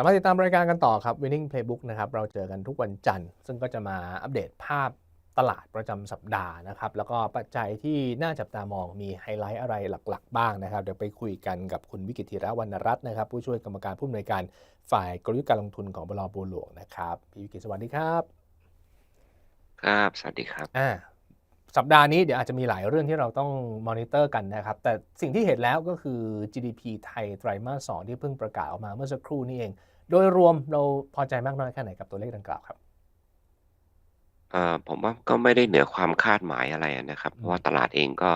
สามารถติดตามรายการกันต่อครับ Winning Playbook นะครับเราเจอกันทุกวันจันทร์ ซึ่งก็จะมาอัปเดตภาพตลาดประจำสัปดาห์นะครับ แล้วก็ปัจจัยที่น่าจับตามองมีไฮไลท์อะไรหลัก ๆ บ้างนะครับ เดี๋ยวไปคุยกันกับคุณวิกิตธีระวรรณรัตน์นะครับ ผู้ช่วยกรรมการผู้อำนวยการฝ่ายกลยุทธ์การลงทุนของบลบัวหลวงนะครับพี่วิกิตสวัสดีครับ ครับ สวัสดีครับอ่า สัปดาห์นี้เดี๋ยวอาจจะมีหลายเรื่องที่เราต้องมอนิเตอร์กันนะครับ แต่สิ่งที่เห็นแล้วก็คือ GDP ไทยไตรมาสสองที่เพิ่งประกาศออกมาเมื่อสักครู่นี้เอง โดยรวมเราพอใจมากน้อยแค่ไหนกับตัวเลขดังกล่าวครับเอ่อผมว่าก็ไม่ได้เหนือความคาดหมายอะไรนะครับ เพอืราะมว่าตลาดเองก็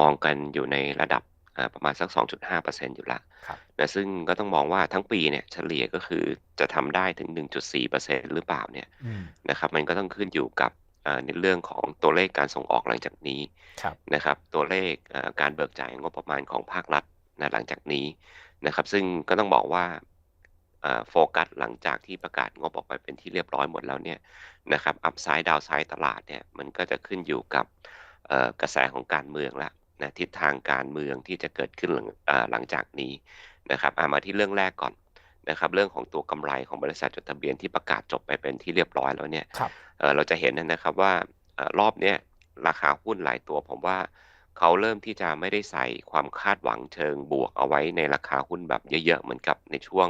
มองกันอยู่ในระดับอ่าประมาณสัก 2.5%อยู่แล้วครับนะซึ่งก็ต้องมองว่าทั้งปีเนี่ยเฉลี่ยก็คือจะทำได้ถึง 1.4%หรือเปล่าเนี่ยอืมนะครับ มันก็ต้องขึ้นอยู่กับอ่า ในเรื่องของตัวเลขการส่งออกหลังจากนี้ครับนะครับ ตัวเลขอ่าการเบิกจ่ายงบประมาณของภาครัฐนะหลังจากนี้นะครับ ซึ่งก็ต้องบอกว่าอ่าโฟกัสหลังจากที่ประกาศงบออกไปเป็นที่เรียบร้อยหมดแล้วเนี่ยนะครับอัพไซด์ดาวไซด์ตลาดเนี่ยมันก็จะขึ้นอยู่กับเอ่อกระแสของการเมืองละนะทิศทางการเมืองที่จะเกิดขึ้นหลังอ่าหลังจากนี้นะครับอ่ามาที่เรื่องแรกก่อน นะครับเรื่องของตัวกำไรของบริษัทจดทะเบียนที่ประกาศจบไปเป็นที่เรียบร้อยแล้วเนี่ยครับเอ่อเราจะเห็นนะครับว่าเอ่อรอบเนี้ยราคาหุ้นหลายตัวผมว่าเขาเริ่มที่จะไม่ได้ใส่ความคาดหวังเชิงบวกเอาไว้ในราคาหุ้นแบบเยอะๆ เหมือนกับในช่วง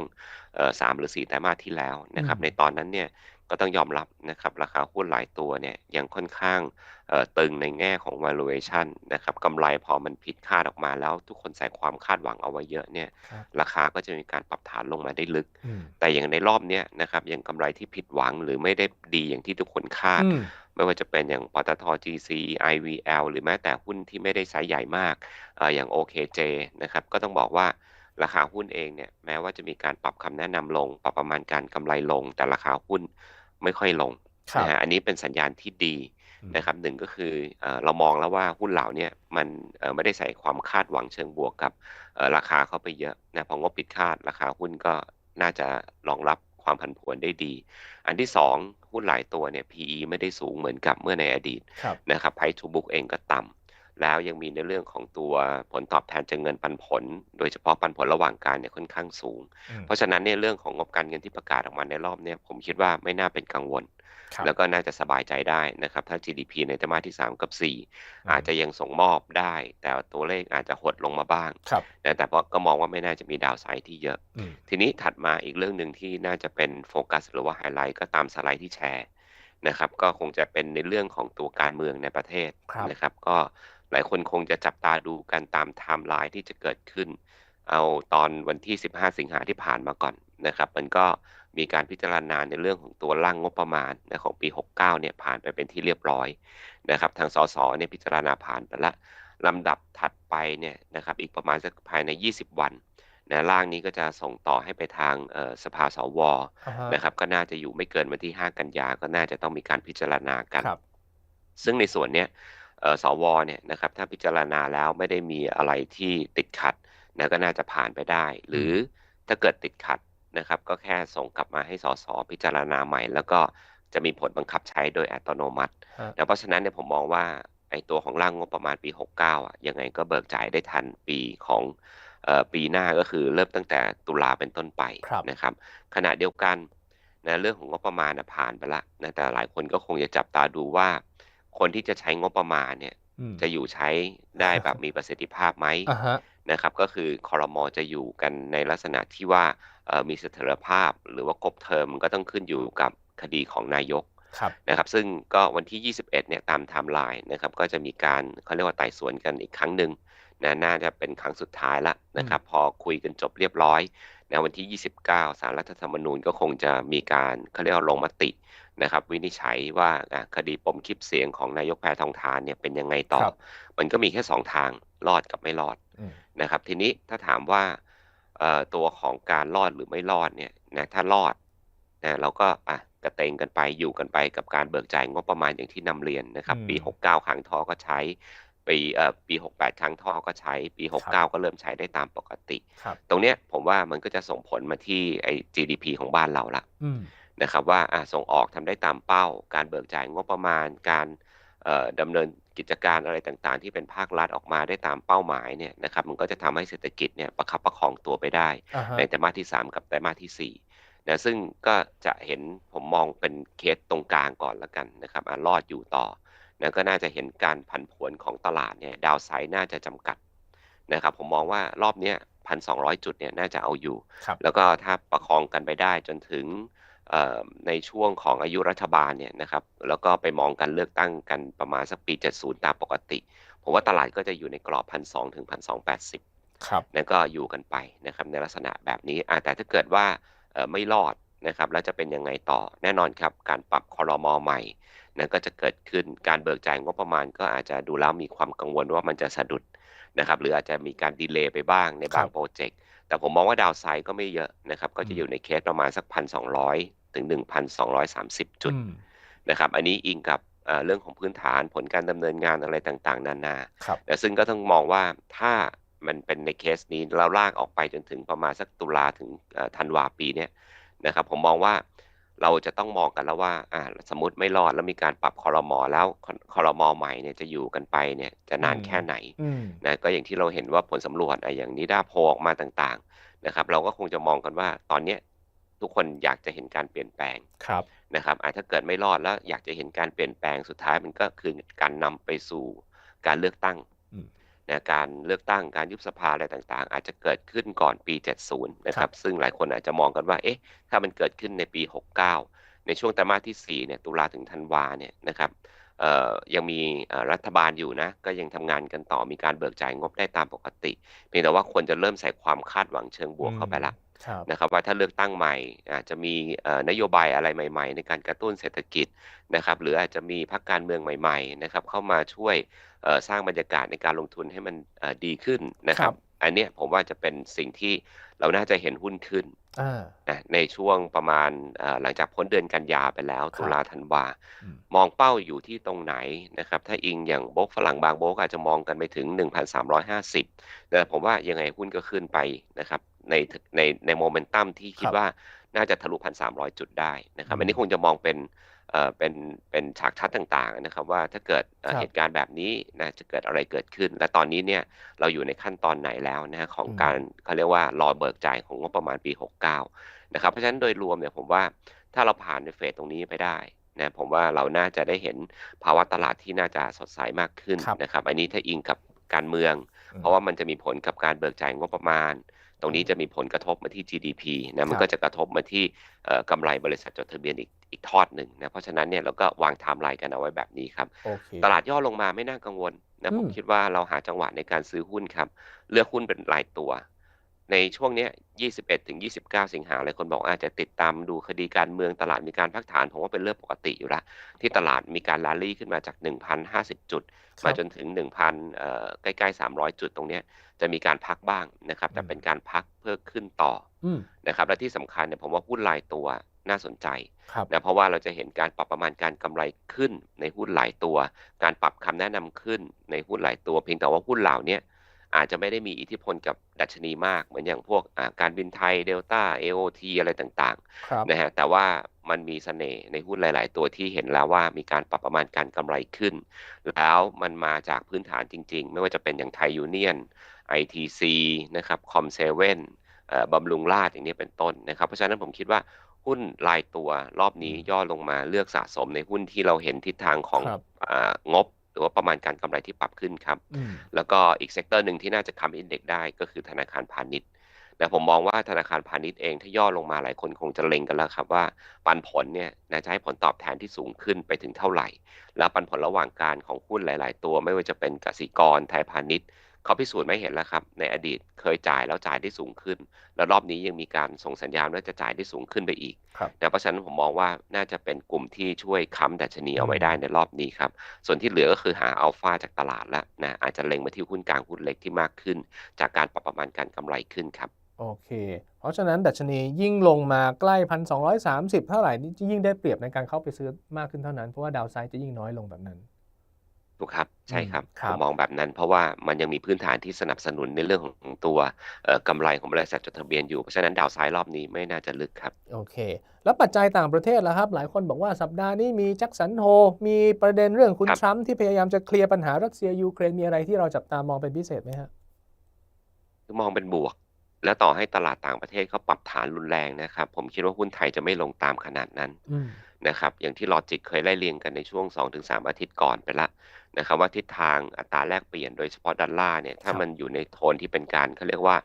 เอ่อสามหรือสี่ไตรมาสที่แล้วอืนะครับมในตอนนั้นเนี่ย ก็ต้องยอมรับนะครับราคาหุ้นหลายตัวเนี่ยยังค่อนข้างเอ่อตึงในแง่ของ valuation นะครับกำไรพอมันผิดคาดออกมาแล้วทุกคนใส่ความคาดหวังเอาไว้เยอะเนี่ยครับราคาก็จะมีการปรับฐานลงมาได้ลึกอืมแต่อย่างในรอบเนี้ยนะครับยังกำไรที่ผิดหวังหรือไม่ได้ดีอย่างที่ทุกคนคาดอืมไม่ว่าจะเป็นอย่างปตท GC IVL หรือแม้แต่หุ้นที่ไม่ได้ไซส์ใหญ่มากเอ่ออย่าง OKJ นะครับก็ต้องบอกว่าราคาหุ้นเองเนี่ยแม้ว่าจะมีการปรับคำแนะนำลง ปรับประมาณการกำไรลง แต่ราคาหุ้น ไม่ค่อยลงครับนะฮะอันนี้เป็นสัญญาณที่ดีอืมนะครับหนึ่งก็คือเอ่อเรามองแล้วว่าหุ้นเหล่าเนี้มันเอ่อไม่ได้ใส่ความคาดหวังเชิงบวกกับเอ่อราคาเข้าไปเยอะนะพองบปิดคาดราคาหุ้นก็น่าจะรองรับความผันผวนได้ดี อันที่สองหุ้นหลายตัวเนี่ย PE ไม่ได้สูงเหมือนกับเมื่อในอดีตครับนะครับ Price to book เองก็ต่ำ แล้วยังมีในเรื่องของตัวผลตอบแทนจากเงินปันผล โดยเฉพาะปันผลระหว่างการเนี่ยค่อนข้างสูงอืมเพราะฉะนั้นเนี่ยเรื่องของงบการเงินที่ประกาศออกมาในรอบเนี้ผมคิดว่าไม่น่าเป็นกังวลครับแล้วก็น่าจะสบายใจได้นะครับ ถ้า GDP ในไตรมาสที่ 3 กับอื4มอาจจะยังส่งมอบได้ แต่ตัวเลขอาจจะหดลงมาบ้างครับนะแต่ก็ก็มองว่าไม่น่าจะมีดาวไซด์ที่เยอะอืมทีนี้ถัดมาอีกเรื่องหนึ่งที่น่าจะเป็นโฟกัสหรือว่าไฮไลท์ก็ตามสไลด์ที่แชร์นะครับก็คงจะเป็นในเรื่องของตัวการเมืองในประเทศครับนะครับ ก็ หลายคนคงจะจับตาดูกันตามไทม์ไลน์ที่จะเกิดขึ้น เอาตอนวันที่ 15 สิงหาที่ผ่านมาก่อนนะครับมันก็มีการพิจารณาในเรื่องของตัวร่างงบประมาณนะของปี 69 เนี่ยผ่านไปเป็นที่เรียบร้อยนะครับทางสสเนี่ยพิจารณาผ่านไปแล้วลำดับถัดไปเนี่ยนะครับอีกประมาณสักภายใน 20 วันนะร่างนี้ก็จะส่งต่อให้ไปทางเอ่อสภาสวอ่าฮะนะครับก็น่าจะอยู่ไม่เกินวันที่ 5 กันยาก็น่าจะต้องมีการพิจารณากันครับซึ่งในส่วนเนี้ยเอ่อ สวเนี่ยนะครับถ้าพิจารณาแล้วไม่ได้มีอะไรที่ติดขัดนะก็น่าจะผ่านไปได้ หรือถ้าเกิดติดขัดนะครับก็แค่ส่งกลับมาให้สสพิจารณาใหม่ แล้วก็จะมีผลบังคับใช้โดยอัตโนมัติฮะนะเพราะฉะนั้นเนี่ยผมมองว่าไอ้ตัวของร่างงบประมาณปี 69อะยังไงก็เบิกจ่ายได้ทันปีของเอ่อปีหน้าก็คือเริ่มตั้งแต่ตุลาเป็นต้นไปครับนะครับ ขณะเดียวกันนะเรื่องของงบประมาณนะผ่านไปละนะแต่หลายคนก็คงจะจับตาดูว่า คนที่จะใช้งบประมาณเนี่ยอืมจะอยู่ใช้ได้แบบมีประสิทธิภาพไหมอ่าฮะนะครับ ก็คือคอรมอจะอยู่กันในลักษณะที่ว่าเอ่อมีเสถียรภาพ หรือว่าครบเทอมก็ต้องขึ้นอยู่กับคดีของนายกครับนะครับ ซึ่งก็วันที่ 21 เนี่ยตามไทม์ไลน์นะครับ ก็จะมีการเขาเรียกว่าไต่สวนกันอีกครั้งหนึ่งนะน่าจะเป็นครั้งสุดท้ายละนะครับ พอคุยกันจบเรียบร้อย นะวันที่ 29 สารรัฐธรรมนูญก็คงจะมีการเขาเรียกว่าลงมตินะครับ วินิจฉัยว่าอะคดีปมคลิปเสียงของนายกแพทองทานเนี่ยเป็นยังไงต่อครับมันก็มีแค่สองทางรอดกับไม่รอดอืมนะครับ ทีนี้ถ้าถามว่าเอ่อตัวของการรอดหรือไม่รอดเนี่ยนะถ้ารอดนะเราก็อะกระเตงกันไปอยู่กันไปกับการเบิกจ่ายงบประมาณอย่างที่นำเรียนนะครับอืมปี 69ครั้งทอก็ใช้ ปีเอ่อปี 68 ครั้งทอก็ใช้ ปี 69 ก็เริ่มใช้ได้ตามปกติครับตรงเนี้ยผมว่ามันก็จะส่งผลมาที่ไอ้ GDP ของบ้านเราละอืมนะครับว่าอะส่งออกทำได้ตามเป้า การเบิกจ่ายงบประมาณ การเอ่อดำเนินกิจการอะไรต่างๆ ที่เป็นภาครัฐออกมาได้ตามเป้าหมายเนี่ยนะครับมันก็จะทำให้เศรษฐกิจเนี่ยประคับประคองตัวไปได้อ่าฮะในไตรมาสที่ 3 กับไตรมาสที่นะซึ่งก็จะเห็นผมมองเป็นเคสตรงกลางก่อนแล้วกันนะครับอะรอดอยู่ต่อ นะก็น่าจะเห็นการผันผวนของตลาดเนี่ยดาวไซด์น่าจะจำกัดนะครับผมมองว่ารอบเนี้ยพันสองจุดเนี่ยน่าจะเอาอยู่ครับแล้วก็ถ้าประคองกันไปได้จนถึงเอ่อในช่วงของอายุรัฐบาลเนี่ยนะครับแล้วก็ไปมองกันเลือกตั้งกันประมาณสักปี 70 ตามปกติ ผมว่าตลาดก็จะอยู่ในกรอบ1,200ถึง1,280ครับนะก็อยู่กันไปนะครับในลักษณะแบบนี้อะแต่ถ้าเกิดว่าเอ่อไม่รอดนะครับแล้วจะเป็นยังไงต่อแน่นอนครับการปรับคอรมอใหม่ นะก็จะเกิดขึ้นการเบิกจ่ายงบประมาณ ก็อาจจะดูแล้วมีความกังวลว่ามันจะสะดุดนะครับหรืออาจจะมีการดีเลย์ไปบ้างในบางครับโปรเจกต์แต่ผมมองว่าดาวไซด์ก็ไม่เยอะนะครับก็อืจะมอยู่ในเคสประมาณสัก1,200ถึง1,230จุดอืมนะครับอันนี้อิงกับเอ่อเรื่องของพื้นฐานผลการดำเนินงานอะไรต่างๆ นานาครับแต่ซึ่งก็ต้องมองว่าถ้ามันเป็นในเคสนี้เราลากออกไปจนถึงประมาณสักตุลาถึงเอ่อธันวาปีเนี้ยนะครับผมมองว่า เราจะต้องมองกันแล้วว่าอ่าสมมติไม่รอดแล้วมีการปรับคอรมอแล้วคคอรมอใหม่เนี่ยจะอยู่กันไปเนี่ยจะนานอืมแค่ไหนอืมนะก็อย่างที่เราเห็นว่าผลสำรวจอะอย่างนิดาโพลออกมาต่างๆนะครับ เราก็คงจะมองกันว่าตอนเนี้ยทุกคนอยากจะเห็นการเปลี่ยนแปลงครับนะครับอะถ้าเกิดไม่รอดแล้วอยากจะเห็นการเปลี่ยนแปลงสุดท้ายมันก็คือการนำไปสู่การเลือกตั้งอืม นะการเลือกตั้งการยุบสภาอะไรต่างๆ อาจจะเกิดขึ้นก่อนปี 70 นะคครัรับบซึ่งหลายคนอาจจะมองกันว่า เอ๊ะ ถ้ามันเกิดขึ้นในปี 69 ในช่วงไตรมาสที่ 4 เนี่ย ตุลาถึงธันวาเนี่ยนะครับเอ่อยังมีเอ่อรัฐบาลอยู่นะ ก็ยังทำงานกันต่อมีการเบิกจ่ายงบได้ตามปกติ เพียงแต่ว่าควรจะเริ่มใส่ความคาดหวังเชิงบวกเข้าไปละครับ นะครับว่าถ้าเลือกตั้งใหม่ อาจจะมีเอ่อนโยบายอะไรใหม่ ๆ ในการกระตุ้นเศรษฐกิจนะครับ หรืออาจจะมีพรรคการเมืองใหม่ ๆ นะครับ เข้ามาช่วยเอ่อสร้างบรรยากาศในการลงทุนให้มันเอ่อดีขึ้นนะคครัรับบอันเนี้ยผมว่าจะเป็นสิ่งที่เราน่าจะเห็นหุ้นขึ้นอ่านะในช่วงประมาณเอ่อหลังจากพ้นเดือนกันยาไปแล้วครับตุลาธันวาอืมมองเป้าอยู่ที่ตรงไหนนะครับ ถ้าอิงอย่างโบกฝรั่งบางโบกอาจจะมองกันไปถึง 1,350แต่ผมว่ายังไงหุ้นก็ขึ้นไปนะครับ ในในในโมเมนตัมที่คิคดรับว่าน่าจะทะลุ1,300จุดได้นะครับอืมอันนี้คงจะมองเป็นเอ่อเป็นเป็นฉากทัดต่างๆนะครับว่าถ้าเกิดเอ่อครับเหตุการณ์แบบนี้นะจะเกิดอะไรเกิดขึ้น และตอนนี้เนี่ยเราอยู่ในขั้นตอนไหนแล้วนะฮะของอืมการเขาเรียกว่ารอเบิกจ่ายของงบประมาณปี 69นะครับเพราะฉะนั้นโดยรวมเนี่ยผมว่าถ้าเราผ่านในเฟสตรงนี้ไปได้นะผมว่าเราน่าจะได้เห็นภาวะตลาดที่น่าจะสดใสมากขึ้นครับนะครับ อันนี้ถ้าอิงกับการเมืองอืมเพราะว่ามันจะมีผลกับการเบิกจ่ายงบประมาณ ตรงนี้จะมีผลกระทบมาที่ GDP นะมันครับก็จะกระทบมาที่เอ่อกำไรบริษัทจดทะเบียนอีกอีกทอดหนึ่งนะเพราะฉะนั้นเนี่ยเราก็วางไทม์ไลน์กันเอาไว้แบบนี้ครับโอเคตลาดย่อลงมาไม่น่ากังวลนะผมอืมคิดว่าเราหาจังหวะในการซื้อหุ้นครับ เลือกหุ้นเป็นรายตัว ในช่วงเนี้ย21ถึง29 สิงหาหลายคนบอกอาจจะติดตามดูคดีการเมืองตลาดมีการพักฐานผมว่าเป็นเรื่องปกติอยู่แล้วที่ตลาดมีการลาลี่ขึ้นมาจาก 1,050 จุดครับมาจนถึง 1,000เอ่อใกล้ๆ 300 จุดตรงเนี้ยจะมีการพักบ้างนะครับแต่อืมเป็นการพักเพื่อขึ้นต่ออืมนะครับและที่สำคัญเนี่ยผมว่าหุ้นรายตัวน่าสนใจครับนะเพราะว่าเราจะเห็นการปรับประมาณการกำไรขึ้นในหุ้นหลายตัว การปรับคำแนะนำขึ้นในหุ้นหลายตัว เพียงแต่ว่าหุ้นเหล่าเนี้ย อาจจะไม่ได้มีอิทธิพลกับดัชนีมาก เหมือนอย่างพวกอ่าการบินไทยเดลต้า AOT อะไรต่างครับๆนะฮะแต่ว่ามันมีเสน่ห์ในหุ้นหลาย ๆ ตัวที่เห็นแล้วว่ามีการปรับประมาณการกำไรขึ้น แล้วมันมาจากพื้นฐานจริง ๆ ไม่ว่าจะเป็นอย่างไทยยูเนียน ITC นะครับคอมเซเว่นบำรุงราชอย่างนี้เป็นต้นนะครับ เพราะฉะนั้นผมคิดว่าหุ้นรายตัวรอบนี้อืมย่อลงมาเลือกสะสมในหุ้นที่เราเห็นทิศทางของครับอางบห รือว่าประมาณการกำไรที่ปรับขึ้นครับอืมแล้วก็อีกเซกเตอร์หนึ่งที่น่าจะคำอินเด็กได้ก็คือธนาคารพาณิชย์นะผมมองว่าธนาคารพาณิชย์เองถ้าย่อลงมาหลายคนคงจะเล็งกันแล้วครับว่าปันผลเนี่ยนะจะให้ผลตอบแทนที่สูงขึ้นไปถึงเท่าไหร่ แล้วปันผลระหว่างการของหุ้นหลาย ๆ ตัว ไม่ว่าจะเป็นกสิกรไทยพาณิชย์ เขาพิสูจน์ไม่เห็นแล้วครับ ในอดีตเคยจ่ายแล้วจ่ายได้สูงขึ้น แล้วรอบนี้ยังมีการส่งสัญญาณว่าจะจ่ายได้สูงขึ้นไปอีกครับนะเพราะฉะนั้นผมมองว่าน่าจะเป็นกลุ่มที่ช่วยค้ำดัชนีเอาไว้อืมได้ในรอบนี้ครับ ส่วนที่เหลือก็คือหาอัลฟาจากตลาดแล้วนะอาจจะเล็งมาที่หุ้นกลางหุ้นเล็กที่มากขึ้น จากการปรับประมาณการกำไรขึ้นครับโอเค เพราะฉะนั้นดัชนียิ่งลงมาใกล้พันสองสามสิบเท่าไหร่นี่ยิ่งได้เปรียบในการเข้าไปซื้อมากขึ้นเท่านั้น เพราะว่าดาวไซด์จะยิ่งน้อยลงแบบนั้น ถูกครับใช่ครับครัผบมมองแบบนั้น เพราะว่ามันยังมีพื้นฐานที่สนับสนุนในเรื่องของตัวเอ่อกำไรของบริษัทจดทะเบียนอยู่ เพราะฉะนั้นดาวไซด์รอบนี้ไม่น่าจะลึกครับ โอเค แล้วปัจจัยต่างประเทศล่ะครับ หลายคนบอกว่าสัปดาห์นี้มีแจ็คสันโฮ มีประเด็นเรื่องคุณครับ ทรัมป์ที่พยายามจะเคลียร์ปัญหารัสเซียยูเครนมีอะไรที่เราจับตามองเป็นพิเศษไหมฮะ คือมองเป็นบวก แล้วต่อให้ตลาดต่างประเทศเขาปรับฐานรุนแรงนะครับ ผมคิดว่าหุ้นไทยจะไม่ลงตามขนาดนั้นอืมนะครับ อย่างที่ลอจิกเคยไล่เรียงกันในช่วง 2-3 อาทิตย์ก่อนไปแล้ว นะครับว่าทิศทางอัตราแลกเปลี่ยนโดยเฉพาะดอลลาร์เนี่ยถ้าครับมันอยู่ในโทนที่เป็นการเขาเรียกว่า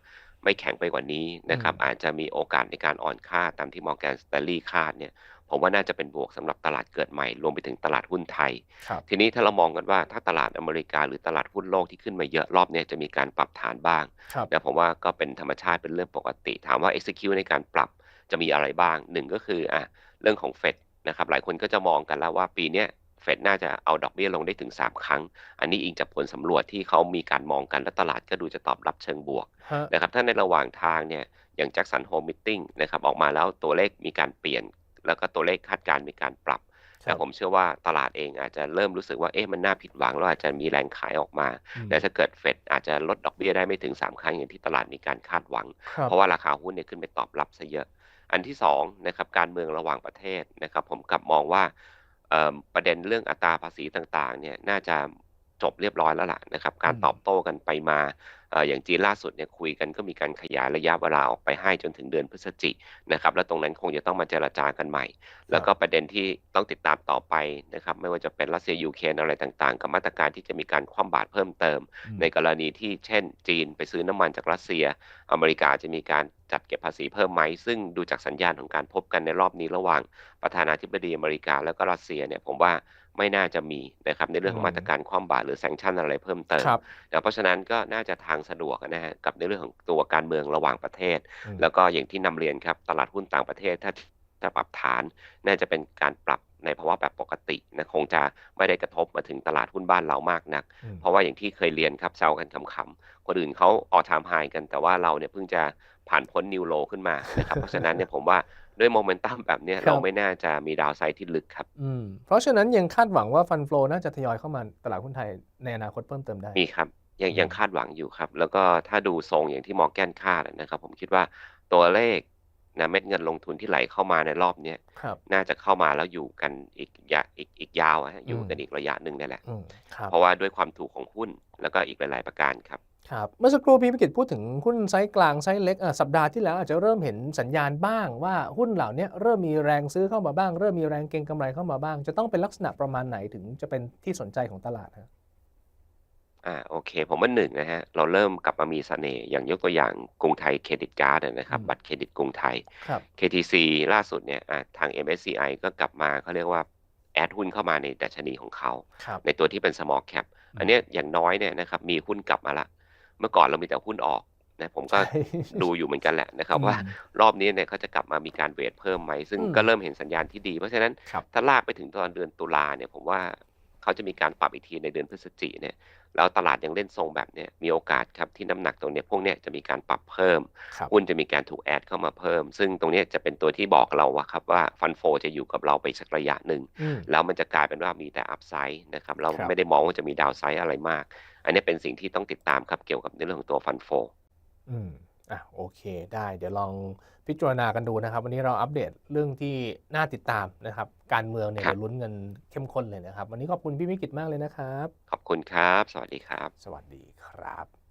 ไม่แข็งไปกว่านี้นะครับอืมอาจจะมีโอกาสในการอ่อนค่าตามที่ Morgan Stanley คาดเนี่ยผมว่าน่าจะเป็นบวกสำหรับตลาดเกิดใหม่ รวมไปถึงตลาดหุ้นไทยครับทีนี้ถ้าเรามองกันว่าถ้าตลาดอเมริกาหรือตลาดหุ้นโลกที่ขึ้นมาเยอะรอบเนี้ยจะมีการปรับฐานบ้างครับนะผมว่าก็เป็นธรรมชาติเป็นเรื่องปกติ ถามว่า execute ในการปรับจะมีอะไรบ้างหนึ่งก็คืออะเรื่องของเฟดนะครับหลายคนก็จะมองกันแล้วว่าปีเนี้ย เฟดน่าจะเอาดอกเบี้ยลงได้ถึง 3 ครั้ง อันนี้อิงจากผลสำรวจที่เขามีการมองกันและตลาดก็ดูจะตอบรับเชิงบวกฮะนะครับถ้าในระหว่างทางเนี่ยอย่างแจ็คสันโฮมมิทติ้งนะครับออกมาแล้วตัวเลขมีการเปลี่ยน แล้วก็ตัวเลขคาดการณ์มีการปรับคแต่รับผมเชื่อว่าตลาดเองอาจจะเริ่มรู้สึกว่าเอ๊ะมันน่าผิดหวังแล้วอาจจะมีแรงขายออกมาอืมแต่ถ้าเกิดเฟดอาจจะลดดอกเบี้ยได้ไม่ถึง 3 ครั้งอย่างที่ตลาดมีการคาดหวังครับเพราะว่าราคาหุ้นเนี่ยขึ้นไปตอบรับซะเยอะ อันที่สองนะครับการเมืองระหว่างประเทศนะครับผมกลับมองว่าเอ่อ ประเด็นเรื่องอัตราภาษีต่างๆเนี่ยน่าจะ จบเรียบร้อยแล้วล่ะนะครับ การอืมตอบโต้กันไปมาเอ่ออย่างจีนล่าสุดเนี่ยคุยกันก็มีการขยายระยะเวลาออกไปให้จนถึงเดือนพฤศจินะครับ แล้วตรงนั้นคงจะต้องมาเจรจากันใหม่ แล้วก็ประเด็นที่ต้องติดตามต่อไปนะครับ ไม่ว่าจะเป็นรัสเซียยูเครนอะไรต่างๆ กับมาตรการที่จะมีการคว่ำบาตรเพิ่มเติมอืมในกรณีที่เช่น จีนไปซื้อน้ำมันจากรัสเซีย อเมริกาจะมีการจัดเก็บภาษีเพิ่มไหม ซึ่งดูจากสัญญาณของการพบกันในรอบนี้ระหว่างประธานาธิบดีอเมริกา แล้วก็รัสเซียเนี่ยผมว่า ไม่น่าจะมีนะครับในเรื่องของมาตรการคว่ำบาตรหรือแซงชั่นอะไรเพิ่มเติมครับนะเพราะฉะนั้นก็น่าจะทางสะดวกนะฮะกับในเรื่องของตัวการเมืองระหว่างประเทศอืมแล้วก็อย่างที่นำเรียนครับตลาดหุ้นต่างประเทศถ้าจะปรับฐาน น่าจะเป็นการปรับในภาวะแบบปกตินะคงจะไม่ได้กระทบมาถึงตลาดหุ้นบ้านเรามากนักอืมเพราะว่าอย่างที่เคยเรียนครับแซวกันขำๆคนอื่นเขาออทามไฮกันแต่ว่าเราเนี่ยเพิ่งจะ ผ่านพ้นนิวโลขึ้นมานะครับ เพราะฉะนั้นเนี่ยผมว่าด้วยโมเมนตัมแบบเนี้ยครับเราไม่น่าจะมีดาวไซด์ที่ลึกครับอืมเพราะฉะนั้นยังคาดหวังว่าฟันฟลน่าจะทยอยเข้ามาตลาดหุ้นไทยในอนาคตเพิ่มเติมได้ มีครับ ยังอืมยังคาดหวังอยู่ครับ แล้วก็ถ้าดูทรงอย่างที่มอร์แกนคาดนะครับ ผมคิดว่าตัวเลขนะเม็ดเงินลงทุนที่ไหลเข้ามาในรอบเนี้ยครับน่าจะเข้ามาแล้วอยู่กันอีกยะอีกอีกยาวอะฮะอยู่อืมกันอีกระยะหนึ่งนี่แหละอืมครับเพราะว่าด้วยความถูกของหุ้นแล้วก็อีกหลาย ๆ ประการครับ ครับเมื่อสักครู่พี่พิกิจพูดถึงหุ้นไซส์กลางไซส์เล็กอะสัปดาห์ที่แล้วอาจจะเริ่มเห็นสัญญาณบ้างว่าหุ้นเหล่านี้เริ่มมีแรงซื้อเข้ามาบ้าง เริ่มมีแรงเก็งกำไรเข้ามาบ้าง จะต้องเป็นลักษณะประมาณไหนถึงจะเป็นที่สนใจของตลาดฮะอ่าโอเค ผมว่าหนึ่งนะฮะเราเริ่มกลับมามีเสน่ห์อย่างยกตัวอย่างกรุงไทยเครดิตการ์ดนะครับอืมบัตรเครดิตกรุงไทยครับ KTC ล่าสุดเนี่ยอ่าทาง MSCI ก็กลับมาเขาเรียกว่าแอดหุ้นเข้ามาในดัชนีของเขาครับในตัวที่เป็น small cap อืมอันเนี้ยอย่างน้อยเนี่ยนะครับมีหุ้นกลับมาละ เมื่อก่อนเรามีแต่หุ้นออกนะผมก็ใช่ดูอยู่เหมือนกันแหละนะครับอืมว่ารอบนี้เนี่ยเขาจะกลับมามีการเวทเพิ่มไหมซึ่งอืมก็เริ่มเห็นสัญญาณที่ดี เพราะฉะนั้นครับถ้าลากไปถึงตอนเดือนตุลาเนี่ยผมว่า เขาจะมีการปรับอีกทีในเดือนพฤศจิกเนี่ยแล้วตลาดยังเล่นทรงแบบเนี้ยมีโอกาสครับที่น้ำหนักตรงเนี้ยพวกเนี้ยจะมีการปรับเพิ่มครับหุ้นจะมีการถูกแอดเข้ามาเพิ่ม ซึ่งตรงเนี้ยจะเป็นตัวที่บอกเราว่าครับว่าฟันโฟจะอยู่กับเราไปสักระยะหนึ่งอืมแล้วมันจะกลายเป็นว่ามีแต่อัพไซด์นะครับเราครับไม่ได้มองว่าจะมีดาวไซด์อะไรมาก อันนี้เป็นสิ่งที่ต้องติดตามครับเกี่ยวกับในเรื่องของตัวฟันโฟอืม อะโอเคได้เดี๋ยวลองพิจารณากันดูนะครับ วันนี้เราอัปเดตเรื่องที่น่าติดตามนะครับ การเมืองเนี่ยครับ เดี๋ยวลุ้นเงินเข้มข้นเลยนะครับ วันนี้ขอบคุณพี่วิกิตมากเลยนะครับ ขอบคุณครับ สวัสดีครับ สวัสดีครับ